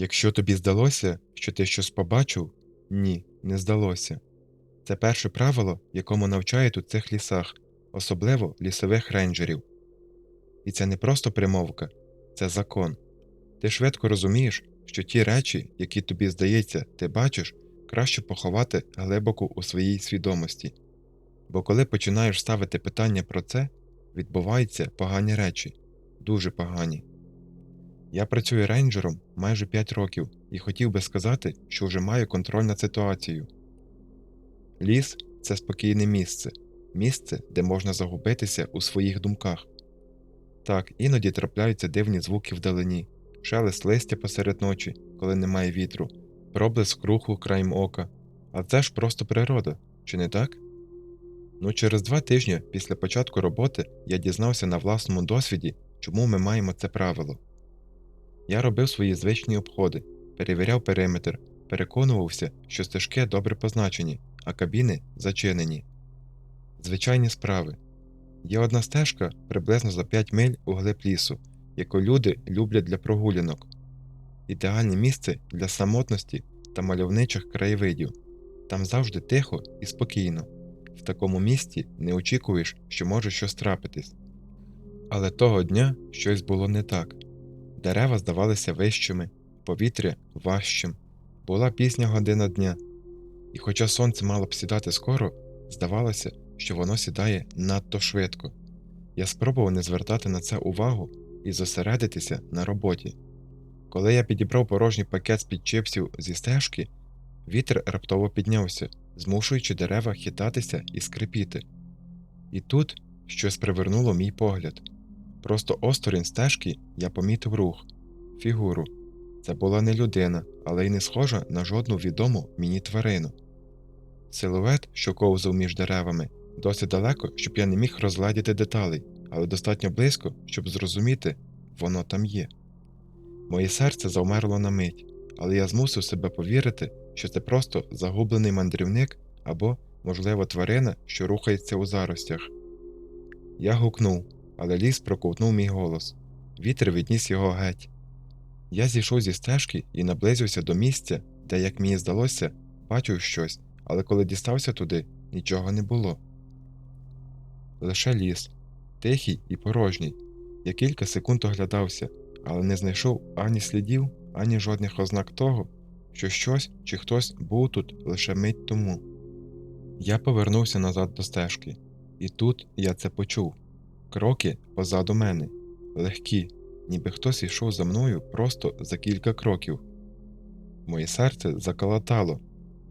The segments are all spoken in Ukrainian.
Якщо тобі здалося, що ти щось побачив, ні, не здалося. Це перше правило, якому навчають у цих лісах, особливо лісових рейнджерів. І це не просто примовка, це закон. Ти швидко розумієш, що ті речі, які тобі здається, ти бачиш, краще поховати глибоко у своїй свідомості. Бо коли починаєш ставити питання про це, відбуваються погані речі, дуже погані. Я працюю рейнджером майже 5 років і хотів би сказати, що вже маю контроль над ситуацією. Ліс це спокійне місце, місце, де можна загубитися у своїх думках. Так, іноді трапляються дивні звуки вдалині, шелест листя посеред ночі, коли немає вітру, проблиск руху краєм ока. А це ж просто природа, чи не так? Ну, через два тижні після початку роботи я дізнався на власному досвіді, чому ми маємо це правило. Я робив свої звичні обходи, перевіряв периметр, переконувався, що стежки добре позначені, а кабіни зачинені. Звичайні справи. Є одна стежка приблизно за 5 миль у глиб лісу, яку люди люблять для прогулянок, ідеальне місце для самотності та мальовничих краєвидів. Там завжди тихо і спокійно. В такому місці не очікуєш, що може щось трапитись. Але того дня щось було не так. Дерева здавалися вищими, повітря важчим, була пізня година дня, і хоча сонце мало б сідати скоро, здавалося, що воно сідає надто швидко. Я спробував не звертати на це увагу і зосередитися на роботі. Коли я підібрав порожній пакет з під чипсів зі стежки, вітер раптово піднявся, змушуючи дерева хитатися і скрипіти. І тут щось привернуло мій погляд. Просто осторонь стежки я помітив рух, фігуру. Це була не людина, але й не схожа на жодну відому мені тварину. Силует, що ковзав між деревами, досить далеко, щоб я не міг розгледіти деталей, але достатньо близько, щоб зрозуміти, воно там є. Моє серце завмерло на мить, але я змусив себе повірити, що це просто загублений мандрівник або, можливо, тварина, що рухається у заростях. Я гукнув, але ліс проковтнув мій голос. Вітер відніс його геть. Я зійшов зі стежки і наблизився до місця, де, як мені здалося, бачив щось, але коли дістався туди, нічого не було. Лише ліс, тихий і порожній. Я кілька секунд оглядався, але не знайшов ані слідів, ані жодних ознак того, що щось чи хтось був тут лише мить тому. Я повернувся назад до стежки, і тут я це почув кроки позаду мене, легкі, ніби хтось йшов за мною просто за кілька кроків. Моє серце заколотало,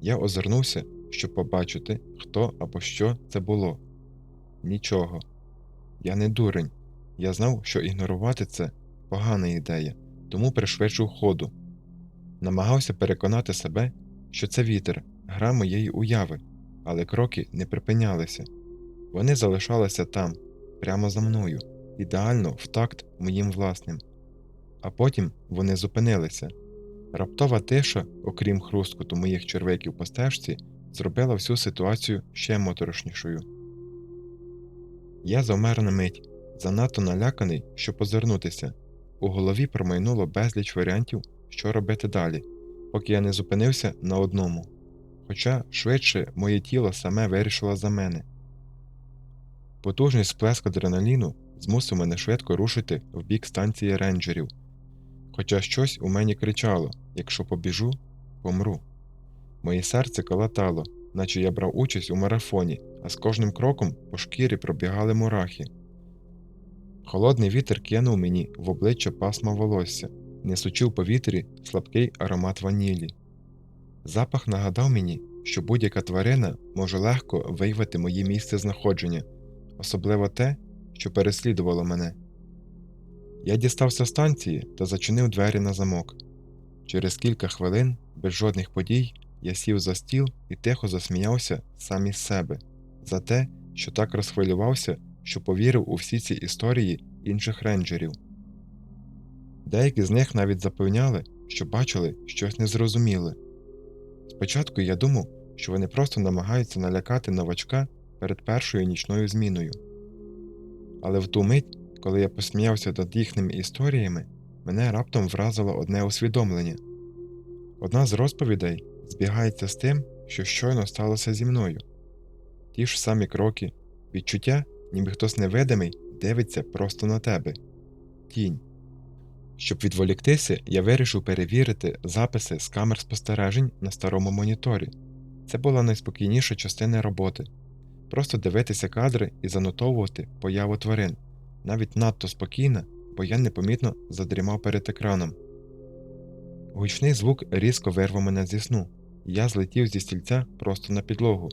я озирнувся, щоб побачити, хто або що це було. Нічого. Я не дурень. Я знав, що ігнорувати це погана ідея, тому пришвидшив ходу. Намагався переконати себе, що це вітер, гра моєї уяви, але кроки не припинялися. Вони залишалися там, прямо за мною, ідеально в такт моїм власним. А потім вони зупинилися. Раптова тиша, окрім хрусткоту моїх червиків по стежці, зробила всю ситуацію ще моторошнішою. Я завмер на мить, занадто наляканий, щоб позирнутися. У голові промайнуло безліч варіантів, що робити далі, поки я не зупинився на одному. Хоча швидше моє тіло саме вирішило за мене. Потужний сплеск адреналіну змусив мене швидко рушити в бік станції рейнджерів. Хоча щось у мені кричало якщо побіжу, помру. Моє серце калатало, наче я брав участь у марафоні, а з кожним кроком по шкірі пробігали мурахи. Холодний вітер кинув мені в обличчя пасма волосся, несучи в повітрі слабкий аромат ванілі. Запах нагадав мені, що будь-яка тварина може легко виявити моє місце знаходження, особливо те, що переслідувало мене. Я дістався станції та зачинив двері на замок. Через кілька хвилин, без жодних подій, я сів за стіл і тихо засміявся сам із себе за те, що так розхвилювався, що повірив у всі ці історії інших рейнджерів. Деякі з них навіть запевняли, що бачили щось незрозуміле. Спочатку я думав, що вони просто намагаються налякати новачка перед першою нічною зміною. Але в ту мить, коли я посміявся над їхніми історіями, мене раптом вразило одне усвідомлення Одна з розповідей збігається з тим, що щойно сталося зі мною. Ті ж самі кроки, відчуття, ніби хтось невидимий дивиться просто на тебе. Тінь. Щоб відволіктися, я вирішив перевірити записи з камер спостережень на старому моніторі. Це була найспокійніша частина роботи. Просто дивитися кадри і занотовувати появу тварин, навіть надто спокійно, бо я непомітно задрімав перед екраном. Гучний звук різко вирвав мене зі сну, і я злетів зі стільця просто на підлогу.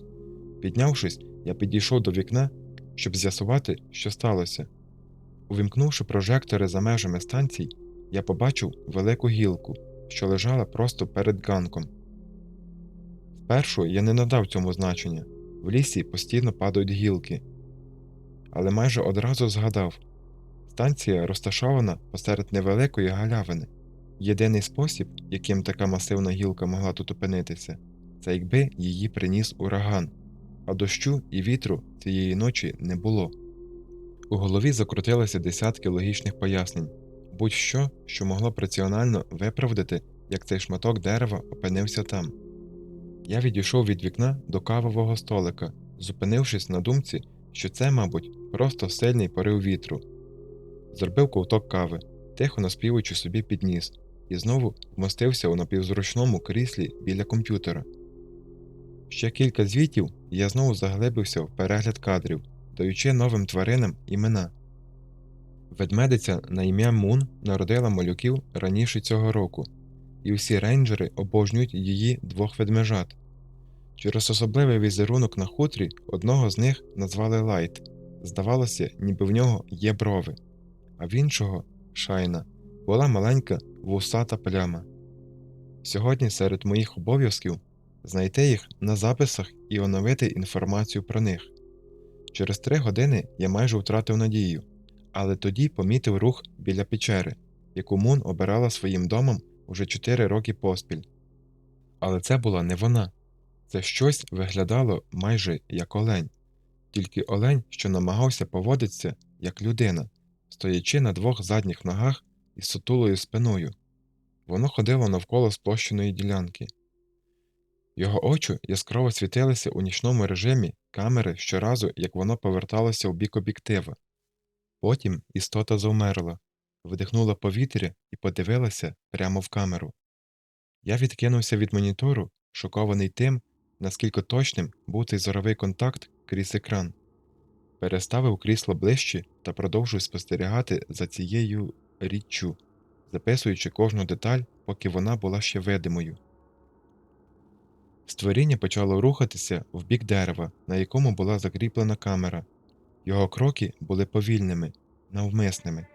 Піднявшись, я підійшов до вікна, щоб з'ясувати, що сталося. Увімкнувши прожектори за межами станцій, я побачив велику гілку, що лежала просто перед ганком. Спершу я не надав цьому значення в лісі постійно падають гілки. Але майже одразу згадав станція розташована посеред невеликої галявини. Єдиний спосіб, яким така масивна гілка могла тут опинитися, це якби її приніс ураган, а дощу і вітру цієї ночі не було. У голові закрутилися десятки логічних пояснень будь-що, що могло б раціонально виправдати, як цей шматок дерева опинився там. Я відійшов від вікна до кавового столика, зупинившись на думці, що це, мабуть, просто сильний порив вітру. Зробив ковток кави, тихо наспівуючи собі під ніс, і знову вмостився у напівзручному кріслі біля комп'ютера. Ще кілька звітів, і я знову заглибився в перегляд кадрів, даючи новим тваринам імена. Ведмедиця на ім'я Мун народила малюків раніше цього року, і всі рейнджери обожнюють її двох ведмежат. Через особливий візерунок на хутрі одного з них назвали Лайт. Здавалося, ніби в нього є брови, а в іншого шайна була маленька вусата пляма. Сьогодні серед моїх обов'язків знайти їх на записах і оновити інформацію про них. Через три години я майже втратив надію, але тоді помітив рух біля печери, яку Мун обирала своїм домом уже чотири роки поспіль. Але це була не вона, це щось виглядало майже як олень, тільки олень, що намагався поводитися як людина, стоячи на двох задніх ногах із сутулою спиною. Воно ходило навколо сплощеної ділянки. Його очі яскраво світилися у нічному режимі камери щоразу, як воно поверталося у бік об'єктива. Потім істота завмерла, видихнула повітря і подивилася прямо в камеру. Я відкинувся від монітору, шокований тим, наскільки точним був цей зоровий контакт крізь екран, переставив крісло ближче та продовжив спостерігати за цією річчю, записуючи кожну деталь, поки вона була ще видимою. Створіння почало рухатися в бік дерева, на якому була закріплена камера. Його кроки були повільними, навмисними.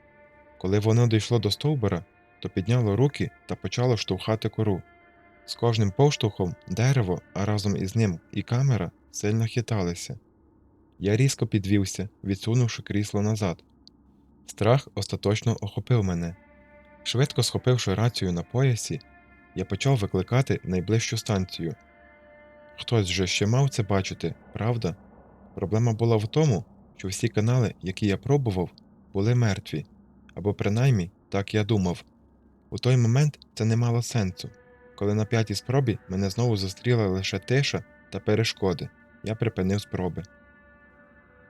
Коли воно дійшло до стовбура, то підняло руки та почало штовхати кору. З кожним повштовхом дерево, а разом із ним і камера сильно хиталися. Я різко підвівся, відсунувши крісло назад. Страх остаточно охопив мене. Швидко схопивши рацію на поясі, я почав викликати найближчу станцію. Хтось же ще мав це бачити, правда? Проблема була в тому, що всі канали, які я пробував, були мертві, або принаймні так я думав. У той момент це не мало сенсу. Коли на п'ятій спробі мене знову зустріла лише тиша та перешкоди, я припинив спроби.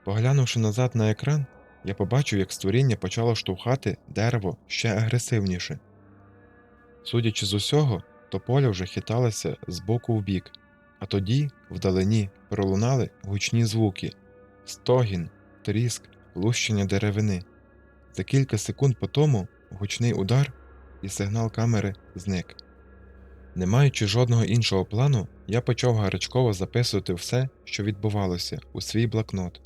Поглянувши назад на екран, я побачив, як створіння почало штовхати дерево ще агресивніше. Судячи з усього, то поля вже хиталося з боку в бік, а тоді, вдалині, пролунали гучні звуки стогін, тріск, лущення деревини. За кілька секунд по тому гучний удар і сигнал камери зник. Не маючи жодного іншого плану, я почав гарячково записувати все, що відбувалося, у свій блокнот.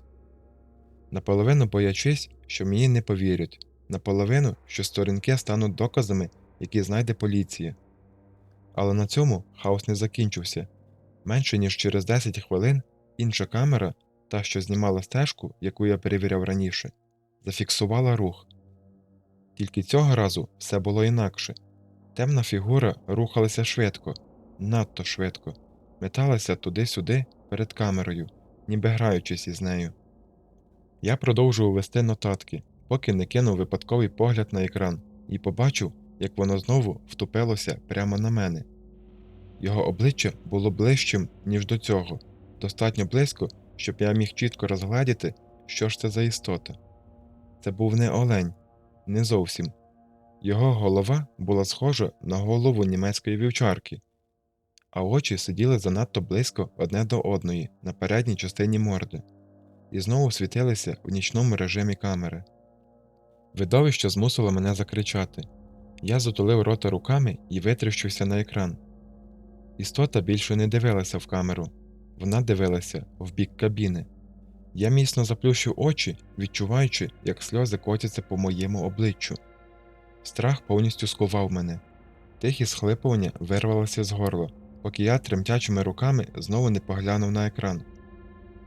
Наполовину боячись, що мені не повірять, наполовину, що сторінки стануть доказами, які знайде поліція. Але на цьому хаос не закінчився. Менше ніж через 10 хвилин інша камера, та, що знімала стежку, яку я перевіряв раніше, зафіксувала рух. Тільки цього разу все було інакше. Темна фігура рухалася швидко, надто швидко, металася туди-сюди перед камерою, ніби граючись із нею. Я продовжував вести нотатки, поки не кинув випадковий погляд на екран і побачив, як воно знову втупилося прямо на мене. Його обличчя було ближчим, ніж до цього, достатньо близько, щоб я міг чітко розгледіти, що ж це за істота. Це був не олень, не зовсім. Його голова була схожа на голову німецької вівчарки, а очі сиділи занадто близько одне до одної на передній частині морди, і знову світилися у нічному режимі камери. Видовище змусило мене закричати. Я затулив рота руками і витріщився на екран. Істота більше не дивилася в камеру, вона дивилася в бік кабіни. Я міцно заплющив очі, відчуваючи, як сльози котяться по моєму обличчю. Страх повністю скував мене. Тихі схлипування вирвалося з горла, поки я тремтячими руками знову не поглянув на екран.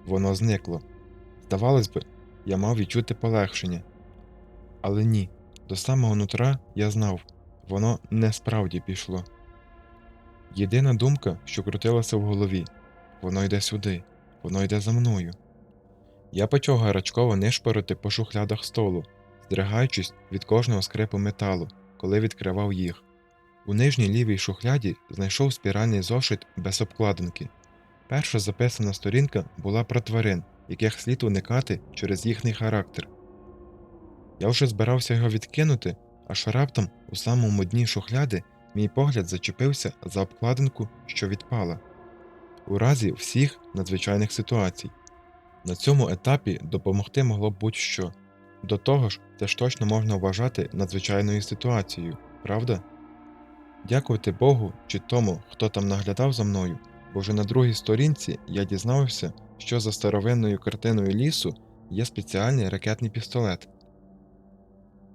Воно зникло. Здавалось би, я мав відчути полегшення. Але ні, до самого нутра я знав, воно не справді пішло. Єдина думка, що крутилася в голові воно йде сюди, воно йде за мною. Я почав гарачково нишпорити по шухлядах столу, здригаючись від кожного скрипу металу, коли відкривав їх. У нижній лівій шухляді знайшов спіральний зошит без обкладинки. Перша записана сторінка була про тварин, яких слід уникати через їхній характер. Я вже збирався його відкинути, аж раптом у самому дні шухляди мій погляд зачепився за обкладинку, що відпала. У разі всіх надзвичайних ситуацій. На цьому етапі допомогти могло б будь-що. До того ж, це ж точно можна вважати надзвичайною ситуацією, правда? Дякувати Богу чи тому, хто там наглядав за мною, бо вже на другій сторінці я дізнався, що за старовинною картиною лісу є спеціальний ракетний пістолет.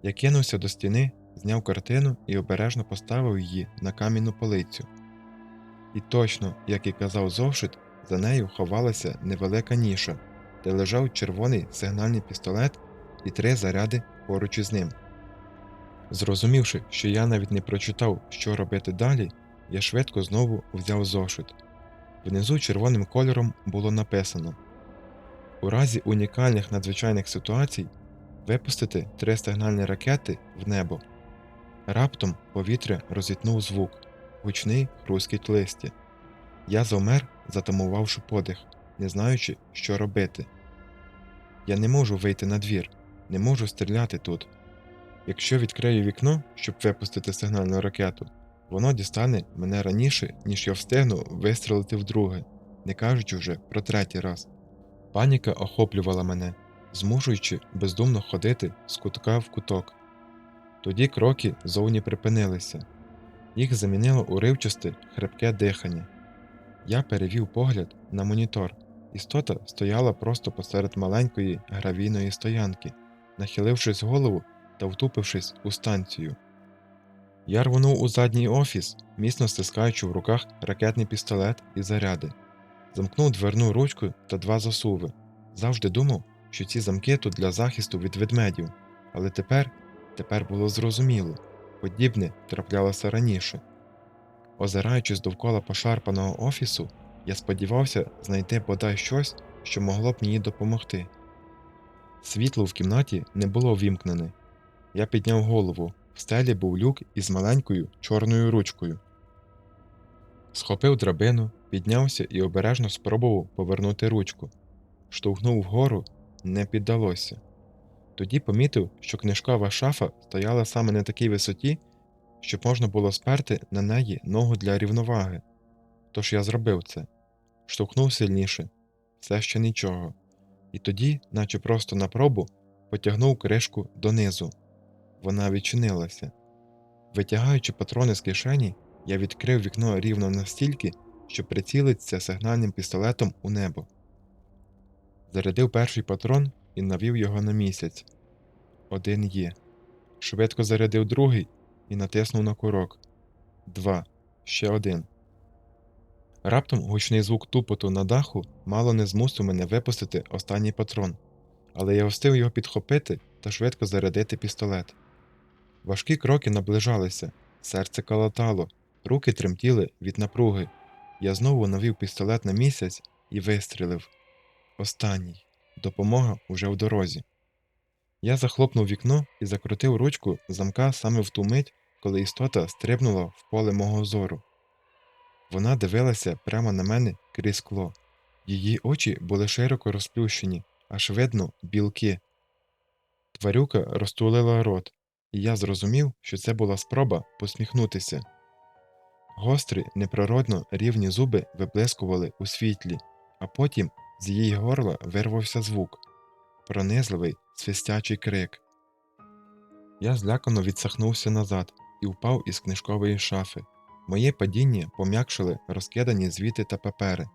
Я кинувся до стіни, зняв картину і обережно поставив її на камінну полицю. І точно, як і казав зошит, за нею ховалася невелика ніша, де лежав червоний сигнальний пістолет і три заряди поруч із ним. Зрозумівши, що я навіть не прочитав, що робити далі, я швидко знову взяв зошит. Внизу червоним кольором було написано У разі унікальних надзвичайних ситуацій випустити три сигнальні ракети в небо. Раптом повітря розітнув звук, гучний хрускіт листя. Я завмер, затамувавши подих, не знаючи, що робити. Я не можу вийти на двір, не можу стріляти тут. Якщо відкрию вікно, щоб випустити сигнальну ракету, воно дістане мене раніше, ніж я встигну вистрелити вдруге, не кажучи вже про третій раз. Паніка охоплювала мене, змушуючи бездумно ходити з кутка в куток. Тоді кроки зовні припинилися, їх замінило уривчасте, хрипке дихання. Я перевів погляд на монітор. Істота стояла просто посеред маленької гравійної стоянки, нахилившись голову та втупившись у станцію. Я рвонув у задній офіс, міцно стискаючи в руках ракетний пістолет і заряди, замкнув дверну ручку та два засуви. Завжди думав, що ці замки тут для захисту від ведмедів, але тепер, тепер було зрозуміло подібне траплялося раніше. Озираючись довкола пошарпаного офісу, я сподівався знайти бодай щось, що могло б мені допомогти. Світло в кімнаті не було вімкнене. Я підняв голову, в стелі був люк із маленькою чорною ручкою. Схопив драбину, піднявся і обережно спробував повернути ручку. Штовхнув вгору, не піддалося. Тоді помітив, що книжкова шафа стояла саме на такій висоті, щоб можна було сперти на неї ногу для рівноваги. Тож я зробив це, штовхнув сильніше, все ще нічого, і тоді, наче просто на пробу, потягнув кришку донизу. Вона відчинилася. Витягаючи патрони з кишені, я відкрив вікно рівно настільки, щоб прицілитися сигнальним пістолетом у небо. Зарядив перший патрон і навів його на місяць. Один є. Швидко зарядив другий і натиснув на курок. Два. Ще один. Раптом гучний звук тупоту на даху мало не змусив мене випустити останній патрон, але я встиг його підхопити та швидко зарядити пістолет. Важкі кроки наближалися, серце калатало, руки тремтіли від напруги. Я знову навів пістолет на місяць і вистрілив. Останній. Допомога уже в дорозі. Я захлопнув вікно і закрутив ручку замка саме в ту мить, коли істота стрибнула в поле мого зору. Вона дивилася прямо на мене крізь скло. Її очі були широко розплющені, аж видно білки. Тварюка розтулила рот, і я зрозумів, що це була спроба посміхнутися. Гострі, неприродно рівні зуби виблискували у світлі, а потім з її горла вирвався звук пронизливий, свистячий крик. Я злякано відсахнувся назад і впав із книжкової шафи. Моє падіння пом'якшили розкидані звіти та папери.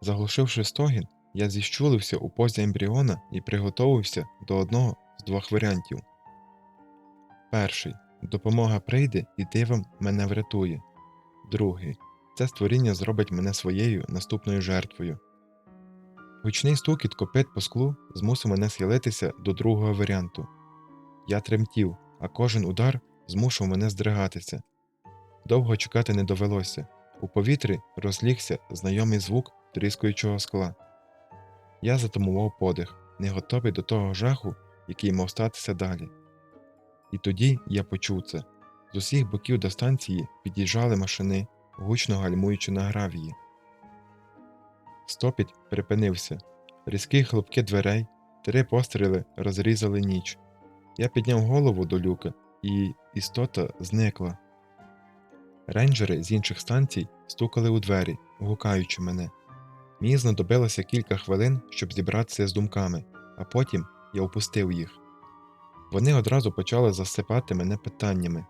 Заглушивши стогін, я зіщулився у позі ембріона і приготовився до одного з двох варіантів. Перший допомога прийде і дивом мене врятує. Другий це створіння зробить мене своєю наступною жертвою. Гучний стукіт копит по склу змусив мене схилитися до другого варіанту. Я тремтів, а кожен удар змушував мене здригатися. Довго чекати не довелося. У повітрі розлігся знайомий звук тріскаючого скла. Я затумував подих, не готовий до того жаху, який мав статися далі. І тоді я почув це. З усіх боків до станції під'їжджали машини, гучно гальмуючи на гравії. Стопіт припинився. Різкі хлопки дверей, три постріли розрізали ніч. Я підняв голову до люка, і істота зникла. Рейнджери з інших станцій стукали у двері, гукаючи мене. Мені знадобилося кілька хвилин, щоб зібратися з думками, а потім я опустив їх. Вони одразу почали засипати мене питаннями.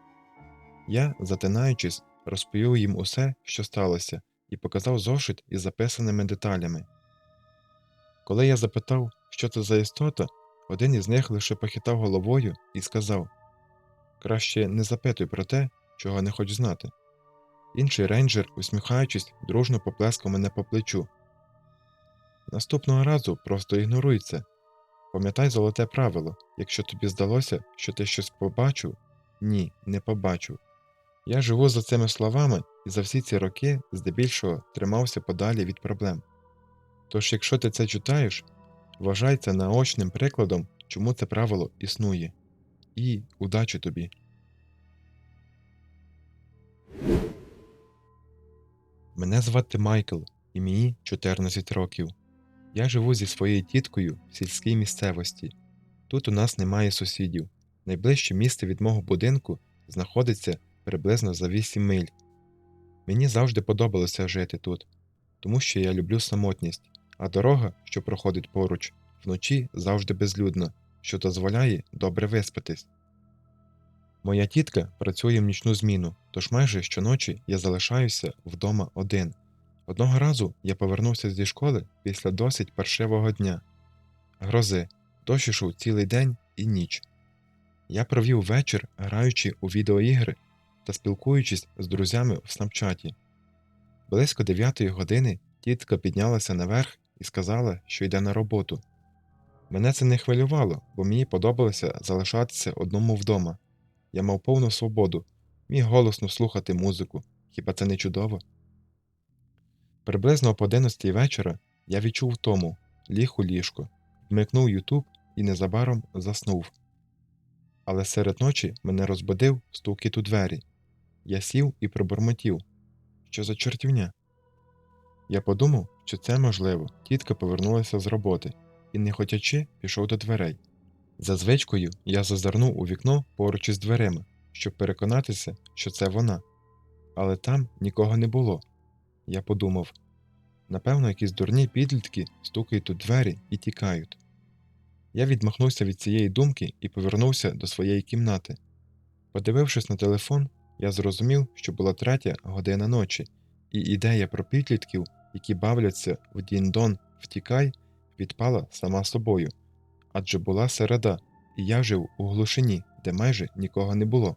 Я, затинаючись, розповів їм усе, що сталося, і показав зошит із записаними деталями. Коли я запитав, що це за істота, один із них лише похитав головою і сказав Краще не запитуй про те, чого не хочеш знати. Інший рейнджер, усміхаючись, дружно поплескав мене по плечу. Наступного разу просто ігноруй це. Пам'ятай золоте правило якщо тобі здалося, що ти щось побачив, ні, не побачив. Я живу за цими словами і за всі ці роки здебільшого тримався подалі від проблем. Тож, якщо ти це читаєш, вважай це наочним прикладом, чому це правило існує. І удачі тобі! Мене звати Майкл, і мені 14 років. Я живу зі своєю тіткою в сільській місцевості. Тут у нас немає сусідів. Найближче місце від мого будинку знаходиться приблизно за 8 миль. Мені завжди подобалося жити тут, тому що я люблю самотність, а дорога, що проходить поруч, вночі завжди безлюдна, що дозволяє добре виспатись. Моя тітка працює в нічну зміну, тож майже щоночі я залишаюся вдома один. Одного разу я повернувся зі школи після досить паршивого дня. Грози, дощ ішов цілий день і ніч. Я провів вечір, граючи у відеоігри та спілкуючись з друзями в снапчаті. Близько дев'ятої години тітка піднялася наверх і сказала, що йде на роботу. Мене це не хвилювало, бо мені подобалося залишатися одному вдома. Я мав повну свободу, міг голосно слухати музику. Хіба це не чудово? Приблизно об 11 вечора я відчув втому, ліг у ліжко, вмикнув Ютуб і незабаром заснув. Але серед ночі мене розбудив стукіт у двері. Я сів і пробормотів. Що за чортівня? Я подумав, що це можливо. Тітка повернулася з роботи і, не хотячи, пішов до дверей. За звичкою я зазирнув у вікно поруч із дверима, щоб переконатися, що це вона. Але там нікого не було. Я подумав напевно, якісь дурні підлітки стукають у двері і тікають. Я відмахнувся від цієї думки і повернувся до своєї кімнати. Подивившись на телефон, я зрозумів, що була третя година ночі, і ідея про підлітків, які бавляться в Діндон втікай, відпала сама собою адже була середа, і я жив у глушині, де майже нікого не було.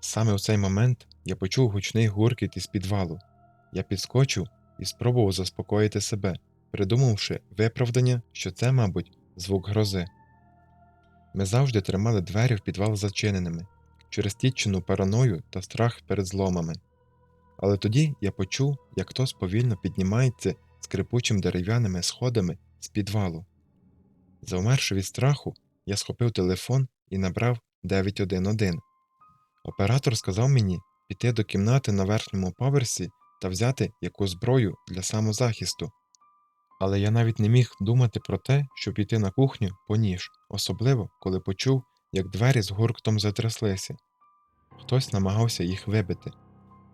Саме у цей момент я почув гучний гуркіт із підвалу. Я підскочив і спробував заспокоїти себе, придумавши виправдання, що це, мабуть, звук грози. Ми завжди тримали двері в підвал зачиненими через тітчину параною та страх перед зломами. Але тоді я почув, як хтось повільно піднімається скрипучим дерев'яними сходами з підвалу. Завмерши від страху, я схопив телефон і набрав 911. Оператор сказав мені піти до кімнати на верхньому поверсі та взяти яку зброю для самозахисту. Але я навіть не міг думати про те, щоб піти на кухню по ніж, особливо коли почув, як двері з гуркотом затряслися. Хтось намагався їх вибити.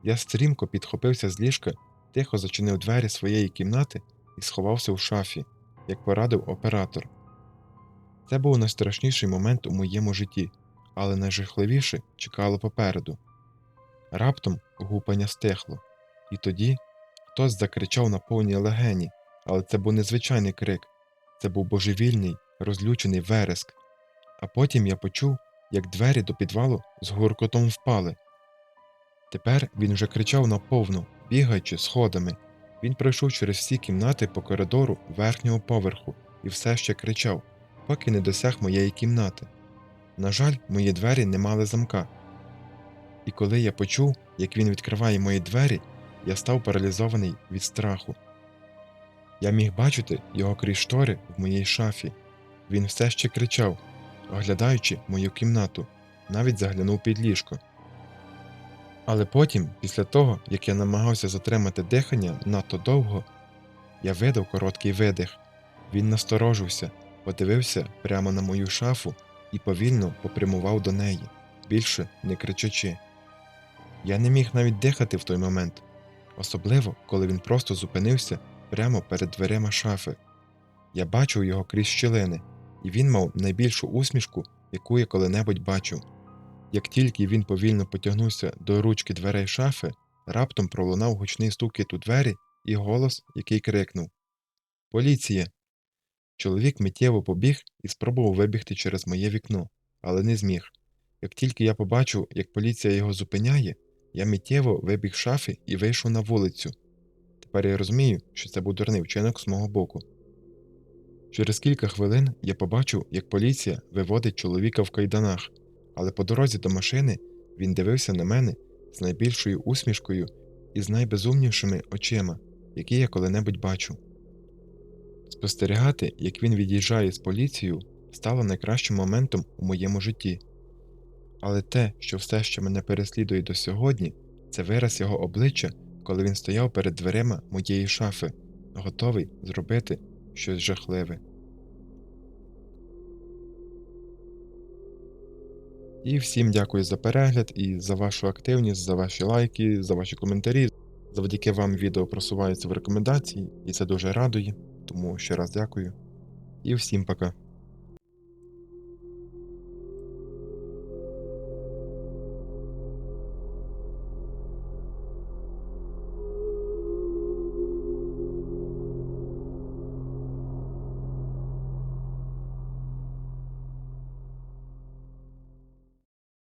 Я стрімко підхопився з ліжка, тихо зачинив двері своєї кімнати і сховався в шафі, як порадив оператор. Це був найстрашніший момент у моєму житті, але найжахливіше чекало попереду. Раптом гупання стихло, і тоді хтось закричав на повній легені, але це був незвичайний крик, це був божевільний, розлючений вереск. А потім я почув, як двері до підвалу з гуркотом впали. Тепер він вже кричав наповну, бігаючи сходами. Він пройшов через всі кімнати по коридору верхнього поверху і все ще кричав, поки не досяг моєї кімнати. На жаль, мої двері не мали замка. І коли я почув, як він відкриває мої двері, я став паралізований від страху. Я міг бачити його крізь штори в моїй шафі. Він все ще кричав, оглядаючи мою кімнату, навіть заглянув під ліжко. Але потім, після того, як я намагався затримати дихання надто довго, я видав короткий видих. Він насторожився, подивився прямо на мою шафу і повільно попрямував до неї, більше не кричачи. Я не міг навіть дихати в той момент, особливо коли він просто зупинився прямо перед дверима шафи. Я бачив його крізь щілини, і він мав найбільшу усмішку, яку я коли-небудь бачив. Як тільки він повільно потягнувся до ручки дверей шафи, раптом пролунав гучний стукіт у двері і голос, який крикнув Поліція! Чоловік миттєво побіг і спробував вибігти через моє вікно, але не зміг. Як тільки я побачив, як поліція його зупиняє, я миттєво вибіг з шафи і вийшов на вулицю. Тепер я розумію, що це був дурний вчинок з мого боку. Через кілька хвилин я побачив, як поліція виводить чоловіка в кайданах, але по дорозі до машини він дивився на мене з найбільшою усмішкою і з найбезумнішими очима, які я коли-небудь бачив. Спостерігати, як він від'їжджає з поліцією, стало найкращим моментом у моєму житті. Але те, що все ще мене переслідує до сьогодні, це вираз його обличчя, коли він стояв перед дверима моєї шафи, готовий зробити щось жахливе. І всім дякую за перегляд і за вашу активність, за ваші лайки, за ваші коментарі. Завдяки вам відео просувається в рекомендації, і це дуже радує. Тому ще раз дякую. І всім пока.